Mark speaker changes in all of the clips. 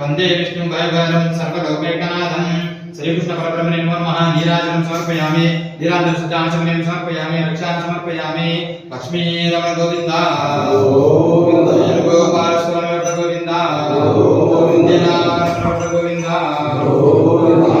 Speaker 1: వందే విష్ణుం వాయుగారం సర్వలోకైకనాథం శ్రీకృష్ణ పరబ్రహ్మణే నమః నీరాజనం సమర్పయామి నీరాజన శుద్ధాచమనం సమర్పయామి రక్షాం సమర్పయామి లక్ష్మీరమణ గోవింద
Speaker 2: గోవింద.
Speaker 1: వేణుగోపాల స్వామి వద్ద గోవింద
Speaker 2: గోవింద.
Speaker 1: నీలాకృష్ణ వద్ద గోవింద
Speaker 2: గోవింద.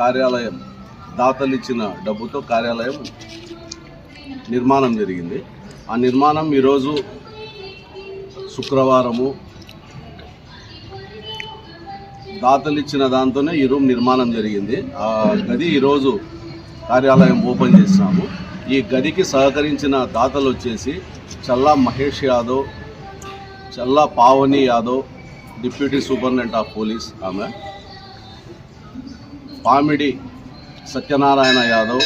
Speaker 3: కార్యాలయం దాతలు ఇచ్చిన డబ్బుతో కార్యాలయం నిర్మాణం జరిగింది. ఆ నిర్మాణం ఈరోజు శుక్రవారము. దాతలు ఇచ్చిన దాంతోనే ఈ రూమ్ నిర్మాణం జరిగింది. ఆ గది ఈరోజు కార్యాలయం ఓపెన్ చేసినాము. ఈ గదికి సహకరించిన దాతలు వచ్చేసి Challa Mahesh Yadav Challa Pavani Yadav deputy superintendent of police ఆమె. పామిడి సత్యనారాయణ యాదవ్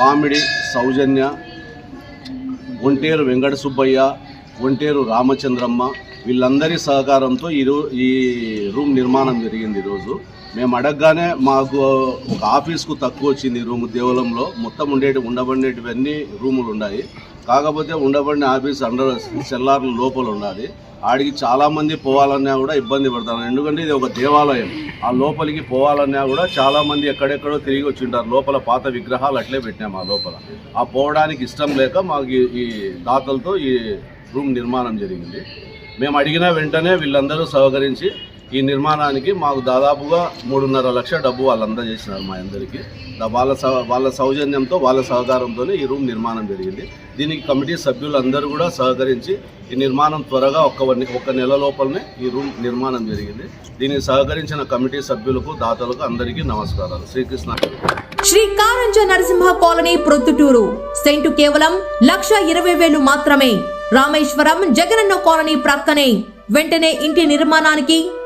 Speaker 3: పామిడి సౌజన్య ఒంటేరు వెంకట సుబ్బయ్య ఒంటేరు రామచంద్రమ్మ వీళ్ళందరి సహకారంతో ఈ రూ ఈ రూమ్ నిర్మాణం జరిగింది ఈరోజు. మేము అడగగానే మాకు ఒక ఆఫీస్కు తక్కువ వచ్చింది రూమ్. దేవలంలో మొత్తం ఉండేటి ఉండబడినటివన్నీ రూములు ఉన్నాయి. కాకపోతే ఉండబడిన ఆఫీస్ అండర్ సెల్లార్ లోపల ఉన్నది ఆడికి చాలామంది పోవాలన్నా కూడా ఇబ్బంది పడతారు. ఎందుకంటే ఇది ఒక దేవాలయం. ఆ లోపలికి పోవాలన్నా కూడా చాలామంది ఎక్కడెక్కడో తిరిగి వచ్చింటారు లోపల పాత విగ్రహాలు అట్లే పెట్టినాము ఆ లోపల. ఆ పోవడానికి ఇష్టం లేక మాకు ఈ- ఈ దాతలతో ఈ రూమ్ నిర్మాణం జరిగింది. మేము అడిగిన వెంటనే వీళ్ళందరూ సహకరించి ఈ నిర్మాణానికి మాకు దాదాపుగా మూడున్నర లక్షల డబ్బు వాళ్ళు అందజేసినారు మా అందరికీ. వాళ్ళ సహ- వాళ్ళ సౌజన్యంతో వాళ్ళ సహకారంతోనే ఈ రూమ్ నిర్మాణం జరిగింది. దీనికి కమిటీ సభ్యులందరూ కూడా సహకరించి ఈ నిర్మాణం త్వరగా ఒక్క ఒక ఒక్క నెల లోపలనే ఈ రూమ్ నిర్మాణం జరిగింది. దీనికి సహకరించిన కమిటీ సభ్యులకు దాతలకు అందరికీ నమస్కారాలు. శ్రీకృష్ణ.
Speaker 4: శ్రీ కారంజ నరసింహ కాలనీ ప్రొద్దుటూరు. సెంటు కేవలం లక్ష ఇరవై వేలు మాత్రమే. రామేశ్వరం జగనన్న కాలనీ ప్రక్కనే. వెంటనే ఇంటి నిర్మాణానికి